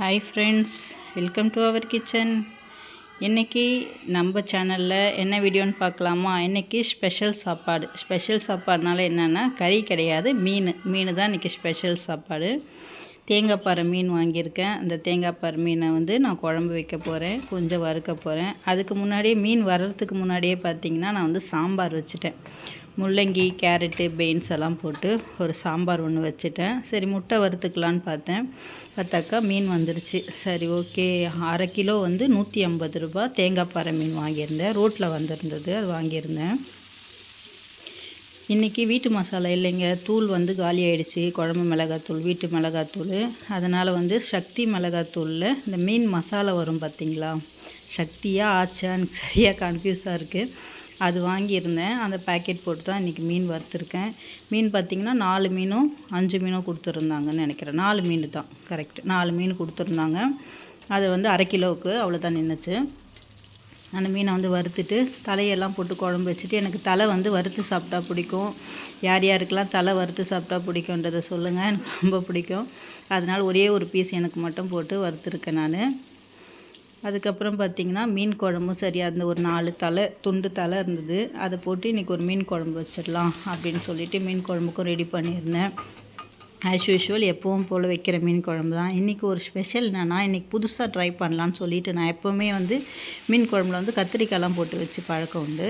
Hi friends welcome to our kitchen இன்றைக்கி நம்ம சேனலில் என்ன வீடியோன்னு பார்க்கலாமா? இன்றைக்கி ஸ்பெஷல் சாப்பாடு. ஸ்பெஷல் சாப்பாடுனால என்னென்னா கறி கிடையாது மீன். மீன் தான் இன்றைக்கி ஸ்பெஷல் சாப்பாடு. தேங்காய் பாறை மீன் வாங்கியிருக்கேன். அந்த தேங்காய் பாறை மீனை வந்து நான் குழம்பு வைக்க போகிறேன் கொஞ்சம் வறுக்க போகிறேன் அதுக்கு முன்னாடியே மீன் வர்றதுக்கு முன்னாடியே பார்த்திங்கன்னா நான் வந்து சாம்பார் வச்சுட்டேன். முள்ளங்கி கேரட்டு பீன்ஸ் எல்லாம் போட்டு ஒரு சாம்பார் ஒன்று வச்சுட்டேன். சரி முட்டை வறுத்துக்கலான்னு பார்த்தேன். பார்த்தாக்கா மீன் வந்துருச்சு. சரி ஓகே. அரை கிலோ வந்து நூற்றி ஐம்பது ரூபா தேங்காய் பாறை மீன் வாங்கியிருந்தேன். ரோட்டில் வந்திருந்தது அது வாங்கியிருந்தேன். இன்றைக்கி வீட்டு மசாலா இல்லைங்க. தூள் வந்து காலி ஆகிடுச்சி குழம்பு மிளகாத்தூள் வீட்டு மிளகாத்தூள். அதனால் வந்து சக்தி மிளகாத்தூளில் இந்த மீன் மசாலா வரும் பார்த்திங்களா சக்தியாக ஆச்சான்னு சரியாக கன்ஃபியூஸாக இருக்குது அது வாங்கியிருந்தேன். அந்த பேக்கெட் போட்டு தான் இன்றைக்கி மீன் வறுத்துருக்கேன். மீன் பார்த்திங்கன்னா நாலு மீனும் அஞ்சு மீனும் கொடுத்துருந்தாங்கன்னு நினைக்கிறேன். நாலு மீன் தான் கரெக்ட் நாலு மீன் கொடுத்துருந்தாங்க. அது வந்து அரை கிலோவுக்கு அவ்வளோதான் நின்றுச்சு அந்த மீனை வந்து வறுத்துட்டு தலையெல்லாம் போட்டு குழம்பு வச்சுட்டு எனக்கு தலை வந்து வறுத்து சாப்பிட்டா பிடிக்கும். யார் யாருக்கெல்லாம் தலை வறுத்து சாப்பிட்டா பிடிக்குன்றதை சொல்லுங்கள் எனக்கு ரொம்ப பிடிக்கும். அதனால் ஒரே ஒரு பீஸ் எனக்கு மட்டும் போட்டு வறுத்துருக்கேன் நான். அதுக்கப்புறம் பார்த்திங்கன்னா மீன் குழம்பும் சரி அந்த ஒரு நாலு தலை துண்டு தலை இருந்தது. அதை போட்டு இன்றைக்கி ஒரு மீன் குழம்பு வச்சிடலாம் அப்படின்னு சொல்லிட்டு மீன் குழம்புக்கும் ரெடி பண்ணியிருந்தேன். ஆஸ் யூஷுவல் எப்பவும் போல் வைக்கிற மீன் குழம்பு தான். இன்றைக்கி ஒரு ஸ்பெஷல் என்னென்னா இன்றைக்கி புதுசாக ட்ரை பண்ணலான்னு சொல்லிட்டு நான் எப்போவுமே வந்து மீன் குழம்புல வந்து கத்திரிக்காய்லாம் போட்டு வச்சு பழக்கம் உண்டு.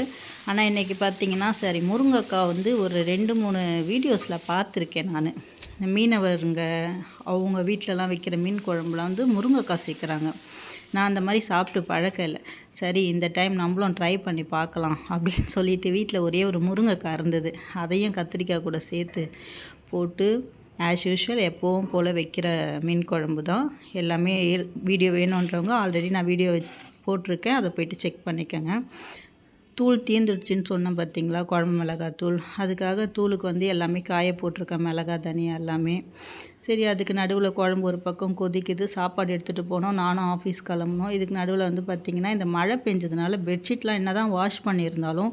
ஆனால் இன்றைக்கி பார்த்திங்கன்னா சரி முருங்கைக்காய் வந்து ஒரு ரெண்டு மூணு வீடியோஸில் பார்த்துருக்கேன் நான். மீனவருங்க அவங்க வீட்டிலலாம் வைக்கிற மீன் குழம்புல வந்து முருங்கைக்காய் சேர்க்குறாங்க. நான் அந்த மாதிரி சாப்பிட்டு பழக்கம் இல்லை. சரி இந்த டைம் நம்மளும் ட்ரை பண்ணி பார்க்கலாம் அப்படின்னு சொல்லிட்டு வீட்டில் ஒரே ஒரு முருங்கைக்காய் இருந்தது. அதையும் கத்திரிக்காய் கூட சேர்த்து போட்டு ஆஸ் யூஷுவல் எப்போவும் போல் வைக்கிற மீன் குழம்பு தான். எல்லாமே வீடியோ வேணுன்றவங்க ஆல்ரெடி நான் வீடியோ போட்டிருக்கேன். அதை போய்ட்டு செக் பண்ணிக்கோங்க. தூள் தீர்ந்துடுச்சின்னு சொன்னேன் பார்த்தீங்களா குழம்பு மிளகாய் தூள். அதுக்காக தூளுக்கு வந்து எல்லாமே காய போட்டிருக்கேன் மிளகாய் தனியாக எல்லாமே. சரி அதுக்கு நடுவில் குழம்பு ஒரு பக்கம் கொதிக்குது சாப்பாடு எடுத்துகிட்டு போனோம் நானும் ஆஃபீஸ் கிளம்பணும் இதுக்கு நடுவில் வந்து பார்த்திங்கன்னா இந்த மழை பெஞ்சதுனால பெட்ஷீட்லாம் என்ன தான் வாஷ் பண்ணியிருந்தாலும்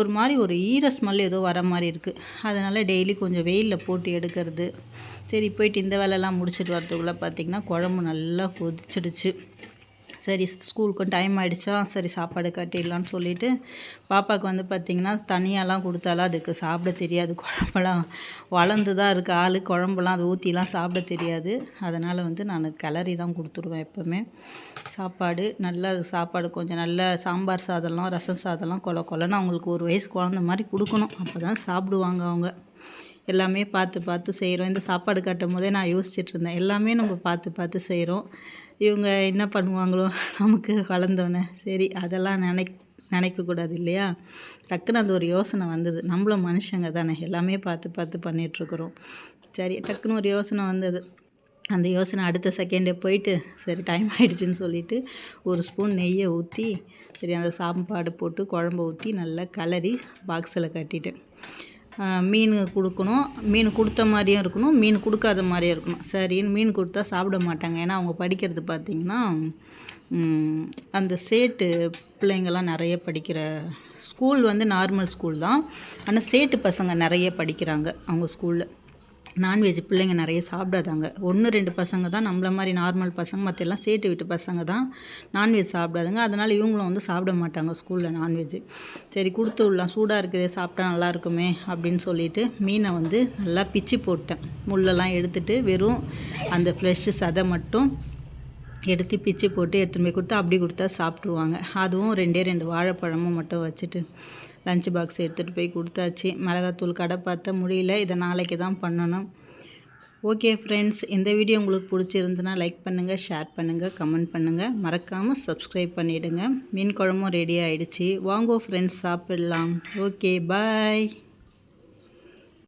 ஒரு மாதிரி ஒரு ஈர ஸ்மெல் ஏதோ வர மாதிரி இருக்குது அதனால் டெய்லி கொஞ்சம் வெயிலில் போட்டு எடுக்கிறது. சரி போயிட்டு இந்த வேலைலாம் முடிச்சுட்டு வரதுக்குள்ளே பார்த்திங்கன்னா குழம்பு நல்லா கொதிச்சிடுச்சு. சரி ஸ்கூலுக்கும் டைம் ஆகிடுச்சா சரி சாப்பாடு கட்டிடலான்னு சொல்லிவிட்டு பாப்பாவுக்கு வந்து பார்த்திங்கன்னா தனியாலாம் கொடுத்தாலும் அதுக்கு சாப்பிட தெரியாது. குழம்பெல்லாம் வளர்ந்து தான் இருக்குது ஆள் குழம்புலாம் அது ஊற்றிலாம் சாப்பிட தெரியாது. அதனால் வந்து நான் கிளறி தான் கொடுத்துருவேன் எப்போவுமே. சாப்பாடு நல்லா சாப்பாடு கொஞ்சம் நல்ல சாம்பார் சாதம்லாம் ரசம் சாதம்லாம் கொல கொலன்னு அவங்களுக்கு ஒரு வயசு குழந்த மாதிரி கொடுக்கணும். அப்போ தான் சாப்பிடுவாங்க அவங்க. எல்லாமே பார்த்து பார்த்து செய்கிறோம் இந்த சாப்பாடு கட்டும் போதே நான் யோசிச்சுட்டு இருந்தேன். எல்லாமே நம்ம பார்த்து பார்த்து செய்கிறோம் இவங்க என்ன பண்ணுவாங்களோ நமக்கு வளர்ந்தோன்னே சரி அதெல்லாம் நினை நினைக்கக்கூடாது இல்லையா? டக்குன்னு அந்த ஒரு யோசனை வந்தது. நம்மளும் மனுஷங்க தானே. எல்லாமே பார்த்து பார்த்து பண்ணிகிட்ருக்குறோம் சரி டக்குன்னு ஒரு யோசனை வந்தது. அந்த யோசனை அடுத்த செகண்டே போயிட்டு சரி டைம் ஆகிடுச்சின்னு சொல்லிவிட்டு ஒரு ஸ்பூன் நெய்யை ஊற்றி சரி அந்த சாப்பாடு போட்டு குழம்பு ஊற்றி நல்லா கலரி பாக்ஸில் கட்டிட்டேன். மீன் கொடுக்கணும். மீன் கொடுத்த மாதிரியும் இருக்கணும். மீன் கொடுக்காத மாதிரியும் இருக்கணும். சரின்னு மீன் கொடுத்தா சாப்பிட மாட்டாங்க. ஏன்னா அவங்க படிக்கிறது பார்த்திங்கன்னா அந்த சேட்டு பிள்ளைங்கள்லாம் நிறைய படிக்கிற ஸ்கூல் வந்து நார்மல் ஸ்கூல் தான். ஆனால் சேட்டு பசங்க நிறைய படிக்கிறாங்க அவங்க ஸ்கூலில் நான்வெஜ் பிள்ளைங்க நிறைய சாப்பிடாதாங்க. ஒன்று ரெண்டு பசங்க தான் நம்மள மாதிரி நார்மல் பசங்க மற்ற எல்லாம் சேட்டு வீட்டு பசங்க தான் நான்வெஜ் சாப்பிடாதுங்க. அதனால் இவங்களும் வந்து சாப்பிட மாட்டாங்க ஸ்கூலில் நான்வெஜ். சரி கொடுத்து விடலாம். சூடாக இருக்குது சாப்பிட்டா நல்லா இருக்குமே அப்படின்னு சொல்லிட்டு மீனை வந்து நல்லா பிச்சு போட்டேன். முள்ளெல்லாம் எடுத்துகிட்டு வெறும் அந்த ஃப்ரெஷ்ஷு சதை மட்டும் எடுத்து பிச்சு போட்டு எடுத்துகிட்டு போய் கொடுத்தா அப்படி கொடுத்தா சாப்பிட்ருவாங்க அதுவும் ரெண்டே ரெண்டு வாழைப்பழமும் மட்டும் வச்சுட்டு. லஞ்ச் பாக்ஸ் எடுத்துகிட்டு போய் கொடுத்தாச்சு. மிளகாத்தூள் கடை பார்த்தா முடியல. இதை நாளைக்கு தான் பண்ணணும். ஓகே ஃப்ரெண்ட்ஸ் இந்த வீடியோ உங்களுக்கு பிடிச்சிருந்துன்னா லைக் பண்ணுங்கள் ஷேர் பண்ணுங்கள் கமெண்ட் பண்ணுங்கள் மறக்காமல் சப்ஸ்கிரைப் பண்ணிவிடுங்க மீன் குழம்பும் ரெடி ஆகிடுச்சி வாங்கோ ஃப்ரெண்ட்ஸ் சாப்பிடலாம். Okay bye